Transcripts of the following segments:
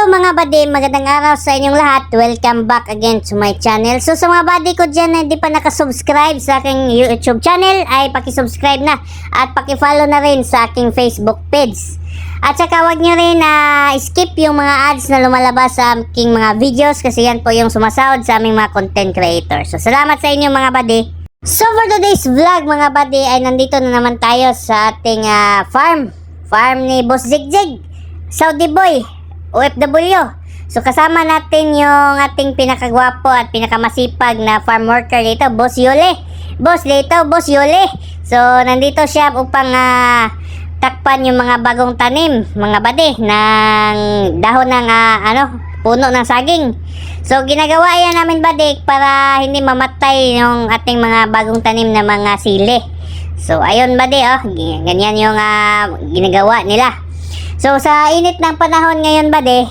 Hello mga buddy, magandang araw sa inyong lahat. Welcome back again to my channel. So sa mga buddy ko dyan na hindi pa nakasubscribe sa aking YouTube channel ay pakisubscribe na at pakifollow na rin sa aking Facebook page. At saka wag nyo rin na skip yung mga ads na lumalabas sa aking mga videos kasi yan po yung sumasahod sa aming mga content creators. So salamat sa inyo mga buddy. So for today's vlog mga buddy ay nandito na naman tayo sa ating ah, farm. Farm ni Boss Zigjig. Saudi Boy. OFW. So kasama natin yung ating pinakagwapo at pinakamasipag na farm worker dito, Boss Yole. Boss dito, Boss Yole. So nandito siya upang ah, takpan yung mga bagong tanim, mga bade, ng dahon ng ah, ano, puno ng saging. So ginagawa yan namin bade para hindi mamatay yung ating mga bagong tanim na mga sili. So ayun bade, oh, ganyan yung ah, ginagawa nila. So sa init ng panahon ngayon bade,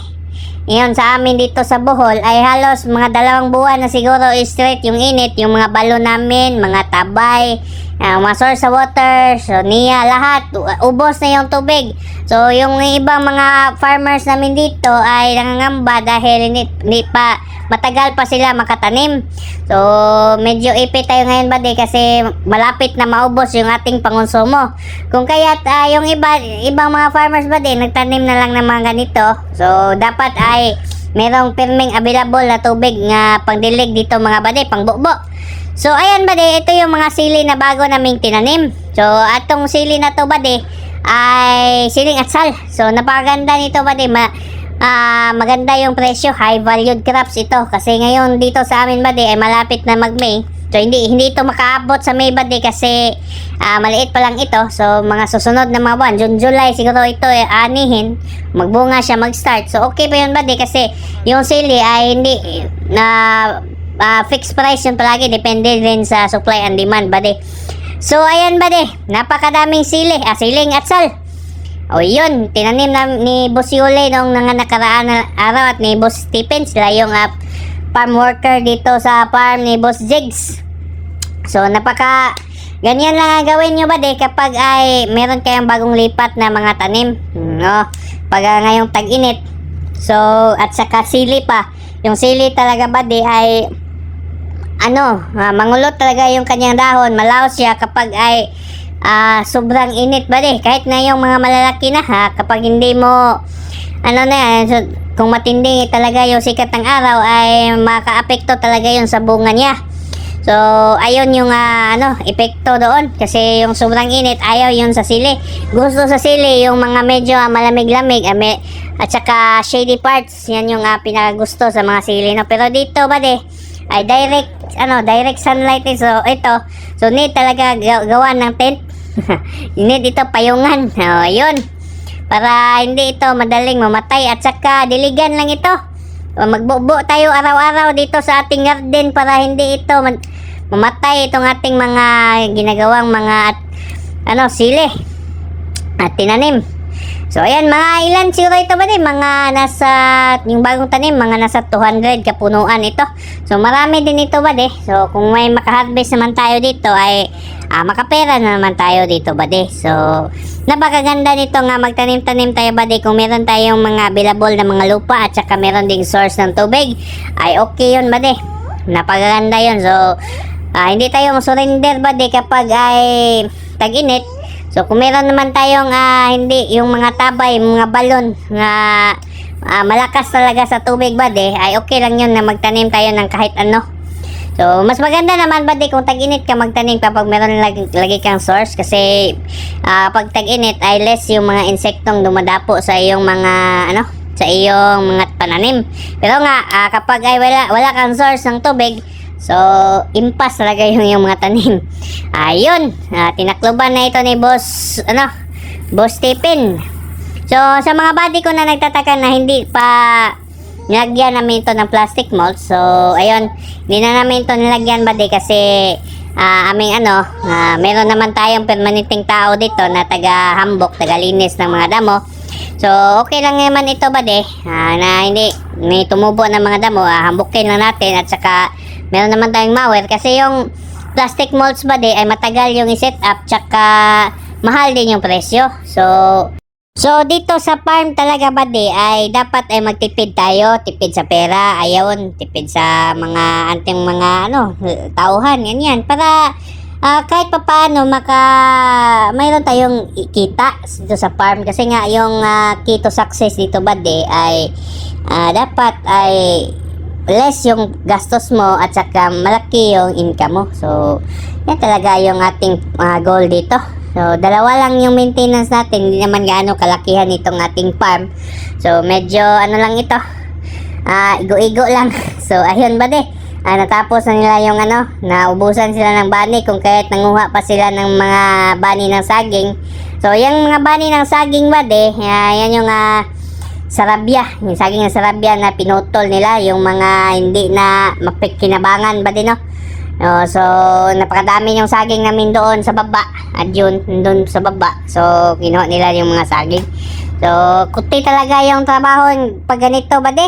ngayon sa amin dito sa Bohol ay halos mga dalawang buwan na siguro straight yung init, yung mga balon namin, mga tabay, ah, mga source sa water, so niya lahat, ubos na yung tubig. So yung ibang mga farmers namin dito ay nangangamba dahil hindi, hindi pa matagal pa sila makatanim. So medyo ipit tayo ngayon bade kasi malapit na maubos yung ating pangonsumo. Kung kaya't ah, yung iba, ibang mga farmers bade nagtanim na lang ng mga ganito. So dapat ay merong pirming available na tubig nga pangdilig dito mga bade, pangbukbo. So ayan bade, ito yung mga sili na bago naming tinanim. So atong sili na to bade ay siling atsal. So napakaganda nito bade, ma ah, maganda yung presyo, high valued crops ito kasi ngayon dito sa amin bade ay malapit na mag-May. So hindi hindi ito makaabot sa May bade kasi ah, maliit pa lang ito. So mga susunod na mga buwan, June, July siguro ito eh, anihin, magbunga siya mag-start. So okay pa yun bade kasi yung sili ay hindi na ah, fixed price yun palagi depende din sa supply and demand bade. So ayan bade, napakadaming sili, ah, siling atsal. O yun, tinanim na ni Boss Yule nung mga nakaraan na araw at ni Boss Stephen. Sila yung ah, farm worker dito sa farm ni Boss Jigs. So napaka ganyan lang ang gawin nyo ba de kapag ay meron kayong bagong lipat na mga tanim. No? Pag ah, ngayong tag-init. So at saka sili pa. Yung sili talaga ba de ay ano, ah, mangulot talaga yung kanyang dahon. Malaw siya kapag ay ah, sobrang init ba de. Kahit na yung mga malalaki na ha, kapag hindi mo ano na yan, so, kung matindi talaga yung sikat ng araw ay makaapekto talaga yun sa bunga niya. So, ayun yung ah, ano, epekto doon kasi yung sobrang init ayaw yun sa sili. Gusto sa sili yung mga medyo ah, malamig-lamig ah, may- at saka shady parts, yan yung uh, pinakagusto sa mga sili. No? Pero dito ba de, ay direct ano, direct sunlight eh. So, ito, so need talaga gaw- gawa ng tent. need ito payungan. Oh, ayun. Para hindi ito madaling mamatay at saka diligan lang ito. Magbubo tayo araw-araw dito sa ating garden para hindi ito ma- mamatay itong ating mga ginagawang mga at, ano sili at tinanim. So ayan mga ilan siguro ito ba din mga nasa yung bagong tanim mga nasa 200 kapunuan ito. So marami din ito ba de. So kung may makaharvest naman tayo dito ay ah, makapera na naman tayo dito ba de. So napakaganda nito nga magtanim-tanim tayo ba de kung meron tayong mga available na mga lupa at saka meron ding source ng tubig ay okay yun ba de. Napakaganda yun. So ah, hindi tayo surrender ba de kapag ay tag-init So kung meron naman tayong ah, hindi yung mga tabay, mga balon na ah, malakas talaga sa tubig ba de, ay okay lang yun na magtanim tayo ng kahit ano. So mas maganda naman ba de kung tag-init ka magtanim kapag meron lagi, lagi kang source kasi ah, pag tag-init ay less yung mga insektong dumadapo sa iyong mga ano sa iyong mga pananim. Pero nga ah, kapag ay wala wala kang source ng tubig, So, impas talaga yung, yung mga tanim. Ayun, ah, tinakloban na ito ni Boss, ano, Boss Stephen. So, sa mga buddy ko na nagtataka na hindi pa nilagyan namin ito ng plastic mold. So, ayun, hindi na namin ito nilagyan buddy kasi ah, aming ano, ah, meron naman tayong permanenteng tao dito na taga-hambok, taga-linis ng mga damo. So, okay lang naman ito buddy, ah, na hindi may tumubo ng mga damo, ah, hambukin lang natin at saka meron naman tayong mower kasi yung plastic molds ba di ay matagal yung i-set up tsaka mahal din yung presyo. So, So dito sa farm talaga ba di ay dapat ay magtipid tayo, tipid sa pera, ayun, tipid sa mga anting mga ano, tauhan, ganyan para ah, kahit papaano maka mayroon tayong kita dito sa farm kasi nga yung ah, key to success dito ba di ay ah, dapat ay less yung gastos mo at saka malaki yung income mo. So, yan talaga yung ating ah, goal dito. So, dalawa lang yung maintenance natin. Hindi naman gaano kalakihan itong ating farm. So, medyo ano lang ito. Ah, igo-igo lang. So, ayun ba de? Ah, natapos na nila yung ano, naubusan sila ng bani kung kaya't nanguha pa sila ng mga bani ng saging. So, yung mga bani ng saging ba de, ah, yan yung ah, sarabya, yung saging ng sarabya na pinutol nila, yung mga hindi na mapikinabangan ba din no? Oh, so, napakadami yung saging namin doon sa baba. At yun, doon sa baba. So, kinuha nila yung mga saging. So, kuti talaga yung trabaho pag ganito ba de?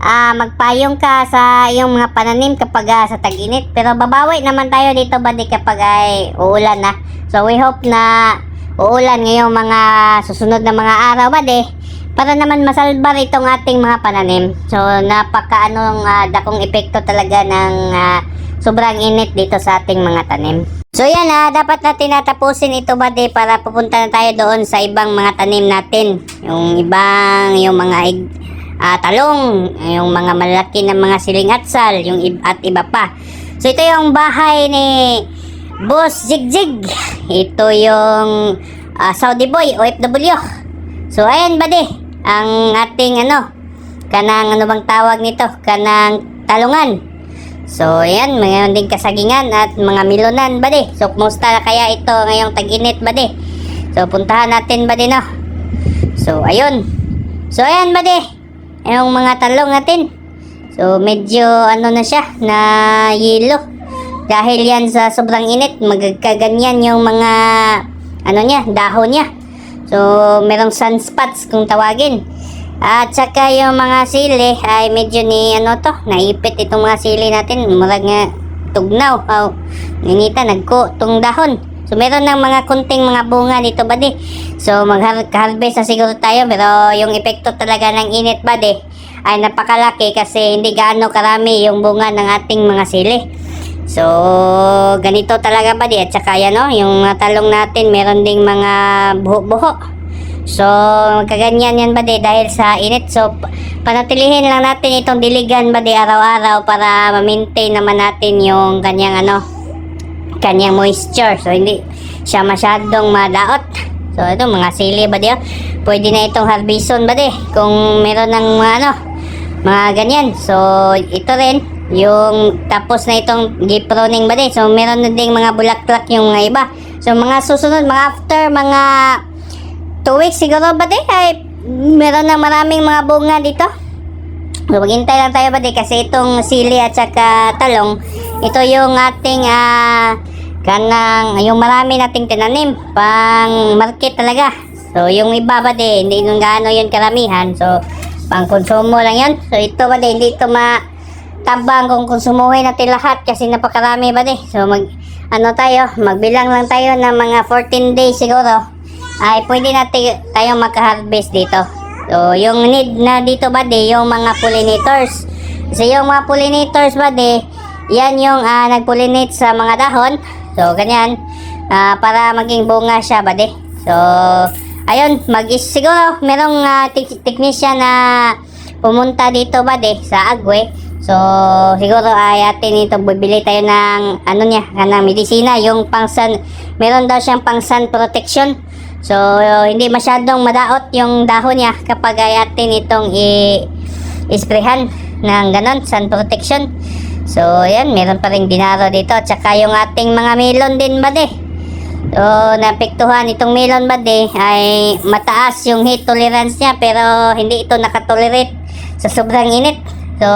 Ah, magpayong ka sa yung mga pananim kapag ah, sa tag-init. Pero babawi naman tayo dito ba de kapag ay uulan na. So, we hope na uulan ngayong mga susunod na mga araw ba de? Para naman masalbar itong ating mga pananim. So, napaka anong ah, dakong epekto talaga ng ah, sobrang init dito sa ating mga tanim. So yan ha, dapat natin natapusin ito ba de para pupunta na tayo doon sa ibang mga tanim natin. Yung ibang, yung mga ah, talong, yung mga malaki na mga siling atsal, yung ib- at iba pa. So ito yung bahay ni Boss Zigjig. Ito yung ah, Saudi Boy, OFW. So ayan buddy, ang ating ano, kanang ano bang tawag nito, kanang talungan. So ayan, mga ding kasagingan at mga milonan buddy. So kumusta na kaya ito ngayong tag-init buddy? So puntahan natin buddy no. So ayun. So ayan buddy, yung mga talong natin. So medyo ano na siya, na yelo. Dahil yan sa sobrang init, magkaganyan yung mga ano niya, dahon niya. So, merong sunspots kung tawagin. At saka yung mga sili ay medyo ni ano to, naipit itong mga sili natin. Murag nga tugnaw. Oh, ninita, nagko tong dahon. So, meron ng mga kunting mga bunga dito badi. So, mag-harvest na siguro tayo. Pero yung epekto talaga ng init badi ay napakalaki kasi hindi gaano karami yung bunga ng ating mga sili. So, ganito talaga ba di? At saka yan, no? yung talong natin, meron ding mga buho-buho. So, magkaganyan yan ba di? Dahil sa init. So, pa- panatilihin lang natin itong diligan ba di araw-araw para ma-maintain naman natin yung kanyang ano, kanyang moisture. So, hindi siya masyadong madaot. So, ito, mga sili ba oh? Pwede na itong harbison ba di? Kung meron ng mga ano, mga ganyan. So, ito rin, yung tapos na itong giproning ba di? So, meron na ding mga bulaklak yung mga iba. So, mga susunod, mga after, mga 2 weeks siguro ba di? Ay, meron na maraming mga bunga dito. So, maghintay lang tayo ba di? Kasi itong sili at saka talong, ito yung ating, ah, kanang, yung marami nating tinanim, pang market talaga. So, yung iba ba di? Hindi nung gaano yun karamihan. So, pang konsumo lang yun. So, ito ba di? Hindi ito ma tabang kung konsumuhin natin lahat kasi napakarami ba di. So mag ano tayo, magbilang lang tayo ng mga 14 days siguro ay pwede natin tayo magka-harvest dito. So yung need na dito ba di, yung mga pollinators. Kasi yung mga pollinators ba di, yan yung ah, nag-pollinate sa mga dahon. So ganyan, ah, para maging bunga siya ba di. So ayun, mag siguro merong tek- technician na pumunta dito ba di sa Agwe. So, siguro ay atin ito, bibili tayo ng, ano niya, kanang medisina, yung pang sun, meron daw siyang pang sun protection. So, hindi masyadong madaot yung dahon niya kapag ay atin itong i- isprehan ng ganon, sun protection. So, yan, meron pa rin dinaro dito. Tsaka yung ating mga melon din ba di? So, napektuhan itong melon ba di ay mataas yung heat tolerance niya pero hindi ito nakatolerate sa sobrang init. So,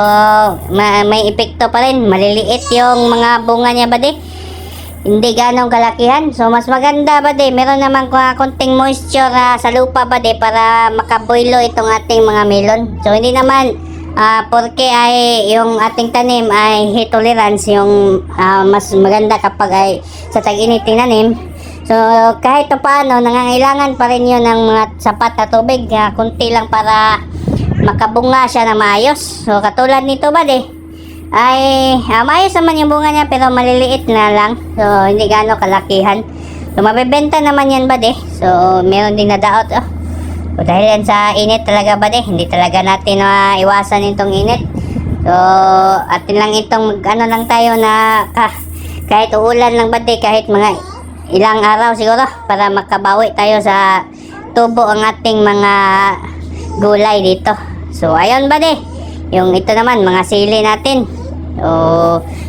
ma- may epekto pa rin. Maliliit yung mga bunga niya ba di? Hindi ganong kalakihan. So, mas maganda ba di? Meron naman konting moisture ah, sa lupa ba di para makaboilo itong ating mga melon. So, hindi naman ah porque ay yung ating tanim ay heat tolerance yung ah, mas maganda kapag ay sa tag-init tinanim. So, kahit pa paano, nangangailangan pa rin yun ng mga sapat na tubig. Uh, kunti lang para makabunga siya na maayos. So, katulad nito ba de? Ay, uh, maayos naman yung bunga niya pero maliliit na lang. So, hindi gaano kalakihan. So, mabibenta naman yan ba de? So, meron din nadaot. Oh. So, dahil yan sa init talaga ba de? Hindi talaga natin uh, iwasan itong init. So, atin lang itong ano lang tayo na ah, kahit uulan lang ba de? Kahit mga ilang araw siguro para makabawi tayo sa tubo ang ating mga gulay dito. So, ayun ba de? Yung ito naman, mga sili natin. So,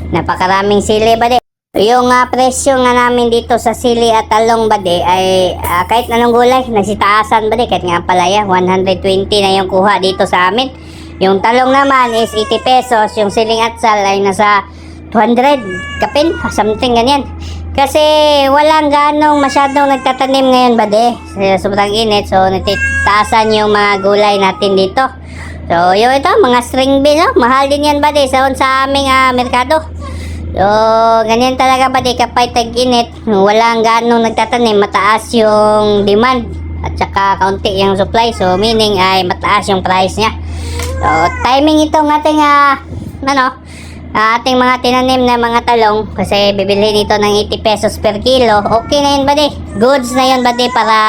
napakaraming sili ba de? Yung ah, presyo nga namin dito sa sili at talong ba de, ay ah, kahit anong gulay, nagsitaasan ba de, kahit nga palaya, 120 na yung kuha dito sa amin. Yung talong naman is 80 pesos, yung siling atsal ay nasa 200 kapin, something ganyan. Kasi walang ganong masyadong nagtatanim ngayon ba de, sobrang init, so natitaasan yung mga gulay natin dito. So, yung ito, mga string bean, no? mahal din yan ba de, sa, sa aming ah, merkado. So, ganyan talaga ba di kapag tag-init, walang ganong nagtatanim, mataas yung demand at saka kaunti yung supply. So, meaning ay mataas yung price niya. So, timing itong ating ah, ano, ah, ating mga tinanim na mga talong kasi bibili nito ng 80 pesos per kilo. Okay na yun ba di? Goods na yun ba di para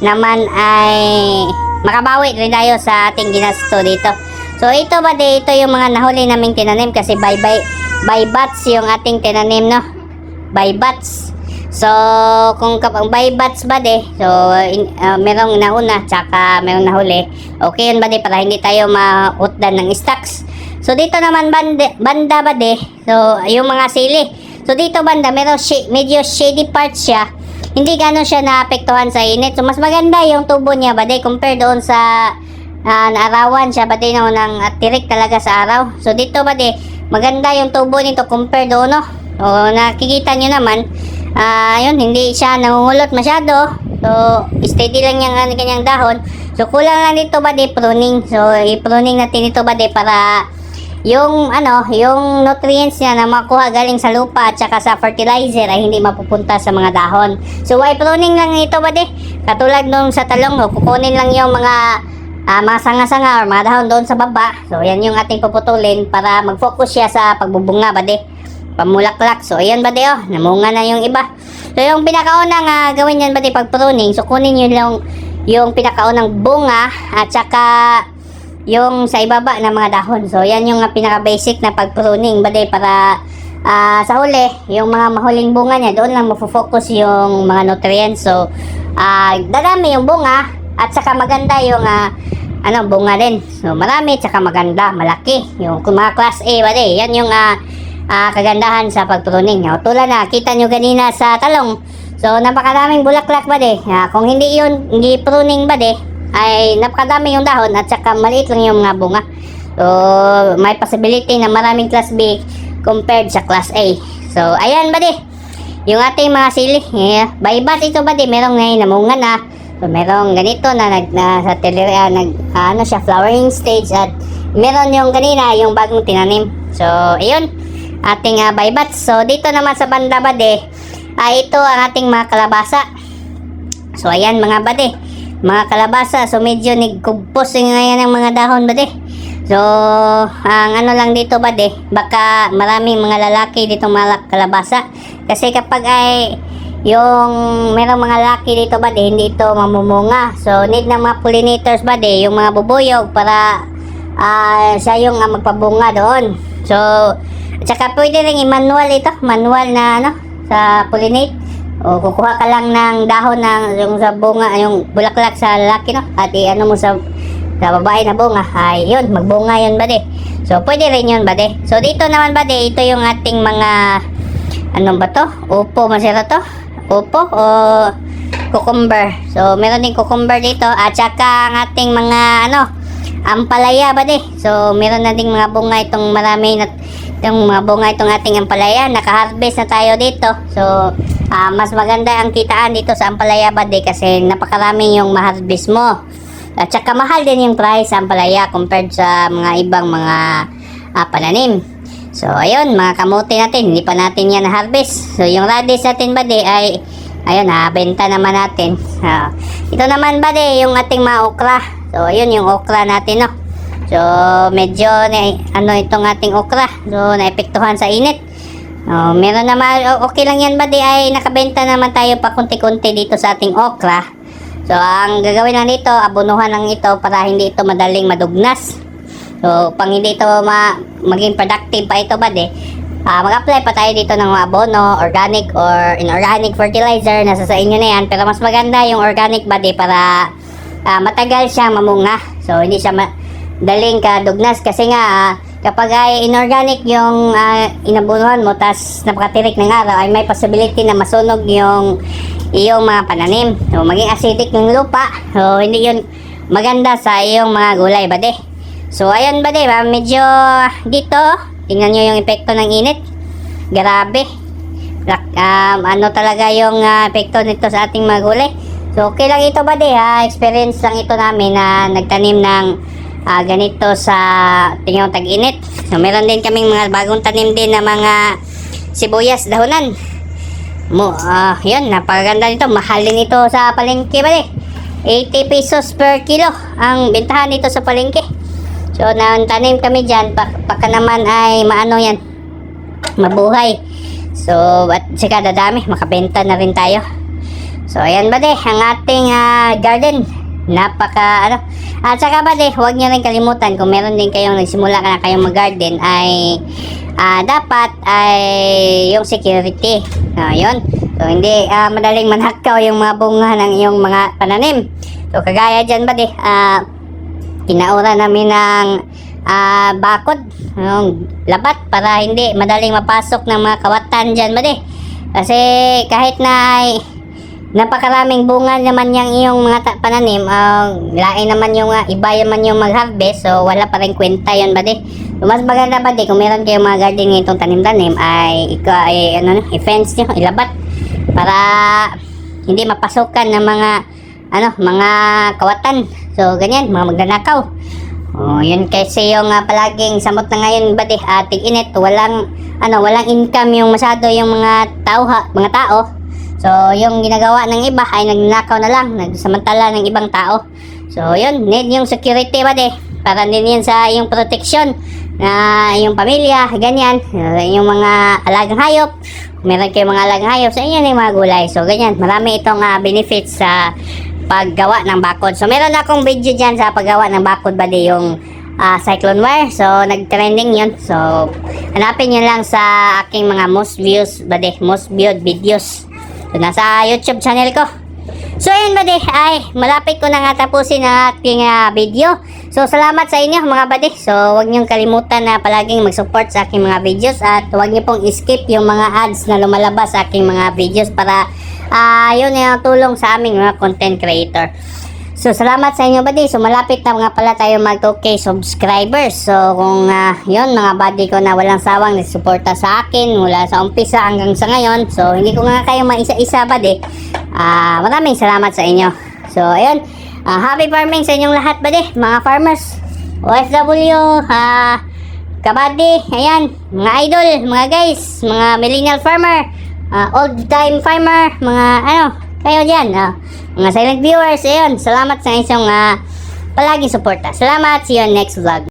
naman ay makabawi rin tayo sa ating ginasto dito. So ito ba di, ito yung mga nahuli naming tinanim kasi bye bye by batch yung ating tinanim no. By batch. So kung kapag by batch ba de, so in, ah, merong nauna tsaka merong nahuli. Okay yun ba di para hindi tayo mautdan ng stocks. So dito naman banda, banda ba de, so yung mga sili. So dito banda meron shi- medyo shady part siya hindi gano'n siya naapektuhan sa init. So, mas maganda yung tubo niya, bade, compare doon sa uh, naarawan siya, bade, no, ng uh, tirik talaga sa araw. So, dito, bade, maganda yung tubo nito compare doon, no? O, nakikita nyo naman, yun, hindi siya nangungulot masyado. So, steady lang yung kanyang dahon. So, kulang lang dito, bade, pruning. So, i-pruning natin ito, bade, para yung ano, yung nutrients niya na makuha galing sa lupa at saka sa fertilizer ay hindi mapupunta sa mga dahon. So, why pruning lang ito ba di? Katulad nung sa talong, no, kukunin lang yung mga ah, mga sanga-sanga or mga dahon doon sa baba. So, yan yung ating puputulin para mag-focus siya sa pagbubunga ba di? Pamulaklak. So, ayan ba di oh, namunga na yung iba. So, yung pinakaunang uh, gawin yan ba di pag pruning, so kunin yun yung, yung pinakaunang bunga at saka yung sa ibaba ng mga dahon. So, yan yung uh, pinaka-basic na pag-pruning. Baday para ah, sa huli, yung mga mahuling bunga niya, doon lang mafo-focus yung mga nutrients. So, ah, dadami yung bunga at saka maganda yung ah, ano, bunga din. So, marami, tsaka maganda, malaki. Yung mga class A, baday, yan yung ah, ah, kagandahan sa pag-pruning. O, tulad na, kita nyo ganina sa talong. So, napakaraming bulaklak ba de? Ah, kung hindi yun, hindi pruning ba de, ay napakadami yung dahon at saka maliit lang yung mga bunga. So, may possibility na maraming class B compared sa class A. So, ayan ba di? Yung ating mga sili. Yeah. By batch ito ba di? Merong ngayon namunga na. So, merong ganito na, nag, na sa tele, ah, nag, ah, ano siya, flowering stage at meron yung kanina, yung bagong tinanim. So, ayun. Ating uh, by batch. So, dito naman sa banda ba di? Ah, ito ang ating mga kalabasa. So, ayan mga bade mga kalabasa. So, medyo nagkugpos yung ngayon ng mga dahon ba de? So, ang ano lang dito ba de? Baka maraming mga lalaki dito mga kalabasa. Kasi kapag ay yung merong mga lalaki dito ba de, hindi ito mamumunga. So, need ng mga pollinators ba de? Yung mga bubuyog para ah siya yung ah, magpabunga doon. So, at saka pwede rin i-manual ito. Manual na ano, sa pollinate. O kukuha ka lang ng dahon ng yung sa bunga, yung bulaklak sa lalaki no at i-ano mo sa sa babae na bunga. Ay, yun, magbunga yun bade. So, pwede rin yun bade. So, dito naman bade, ito yung ating mga ano ba to? Upo, masira to? Upo o cucumber. So, meron din cucumber dito at saka ang ating mga ano, ampalaya bade. So, meron na ding mga bunga itong marami na itong mga bunga itong ating ampalaya. Naka-harvest na tayo dito. So, ah, mas maganda ang kitaan dito sa ampalaya bade kasi napakarami yung ma-harvest mo. At saka mahal din yung price sa ampalaya compared sa mga ibang mga ah, pananim. So, ayun, mga kamote natin, hindi pa natin yan na-harvest. So, yung radish natin bade ay ayun, nabenta naman natin. Ah, ito naman ba de, yung ating mga okra. So, ayun yung okra natin, no. So, medyo, na, ano itong ating okra. So, naepektuhan sa init. Oh, meron naman, o- okay lang yan ba di ay nakabenta naman tayo pa kunti-kunti dito sa ating okra. So, ang gagawin lang dito, abunuhan lang ito para hindi ito madaling madugnas. So, pang hindi ito ma maging productive pa ito ba di, ah, mag-apply pa tayo dito ng abono, organic or inorganic fertilizer, nasa sa inyo na yan. Pero mas maganda yung organic ba di para ah, matagal siya mamunga. So, hindi siya ma- daling kadugnas kasi nga ah, kapag ay inorganic yung ah, inabunuhan mo tas napakatirik ng araw ay may possibility na masunog yung iyong mga pananim. So, maging acidic yung lupa. So, hindi yun maganda sa iyong mga gulay ba di. So, ayun ba ba? Medyo dito, tingnan nyo yung epekto ng init. Grabe. Um, ano talaga yung ah, epekto nito sa ating mga gulay. So, okay lang ito ba di ha? Experience lang ito namin na nagtanim ng ah, ganito sa tingnan tag-init. So, meron din kaming mga bagong tanim din na mga sibuyas dahonan. Mo, ah, yun, napakaganda nito. Mahal din ito sa palengke ba di? 80 pesos per kilo ang bentahan nito sa palengke. So, tanim kami dyan. Pagka naman ay maano yan, mabuhay. So, at sika dadami, makabenta na rin tayo. So, ayan ba de, ang ating ah, garden. Napaka, ano. At saka ba de, huwag niyo rin kalimutan kung meron din kayong nagsimula ka na kayong mag-garden ay ah, dapat ay yung security. Ah, yun. So, hindi ah, madaling manakaw yung mga bunga ng iyong mga pananim. So, kagaya dyan ba de, ah, Tinaura namin ng ah, bakod, yung labat para hindi madaling mapasok ng mga kawatan dyan ba di? Kasi kahit na ay napakaraming bunga naman yung iyong mga pananim, ang lain naman yung ah, iba naman yung mag-harvest, so wala pa rin kwenta yun ba di? So, mas maganda ba di kung meron kayong mga garden itong tanim-tanim ay, ikaw ay ano, i-fence nyo, ilabat para hindi mapasukan ng mga ano, mga kawatan. So, ganyan, mga magnanakaw. Oh, yun kasi yung ah, palaging samot na ngayon ba di ating init, walang ano, walang income yung masyado yung mga tao, ha, mga tao. So, yung ginagawa ng iba ay nagnanakaw na lang, nagsamantala ng ibang tao. So, yun, need yung security ba di? Para din yun sa yung protection na yung pamilya, ganyan, uh, yung mga alagang hayop, meron kayong mga alagang hayop sa inyo na yung mga gulay. So, ganyan, marami itong ah, benefits sa paggawa ng bakod. So, meron akong video dyan sa paggawa ng bakod ba di yung ah, cyclone wire. So, nag-trending yun. So, hanapin nyo lang sa aking mga most views ba di, most viewed videos. So, nasa YouTube channel ko. So, ayun ba ay, malapit ko na nga tapusin ang aking ah, video. So, salamat sa inyo mga badi. So, huwag niyong kalimutan na palaging mag-support sa aking mga videos at huwag niyo pong skip yung mga ads na lumalabas sa aking mga videos para ah yun yung tulong sa aming mga content creator. So, salamat sa inyo, buddy. So, malapit na nga pala tayo mag 2K subscribers. So, kung ah, yun, mga buddy ko na walang sawang nagsuporta sa akin mula sa umpisa hanggang sa ngayon. So, hindi ko nga kayo maisa-isa, buddy. Ah, maraming salamat sa inyo. So, ayun. Ah, happy farming sa inyong lahat, buddy. Mga farmers. OFW, ah, kabady, ayan, mga idol, mga guys, mga millennial farmer, ah, old time farmer, mga ano, kayo dyan, ah, mga silent viewers, ayun, salamat sa inyong ah, palagi suporta. Salamat, see you on next vlog.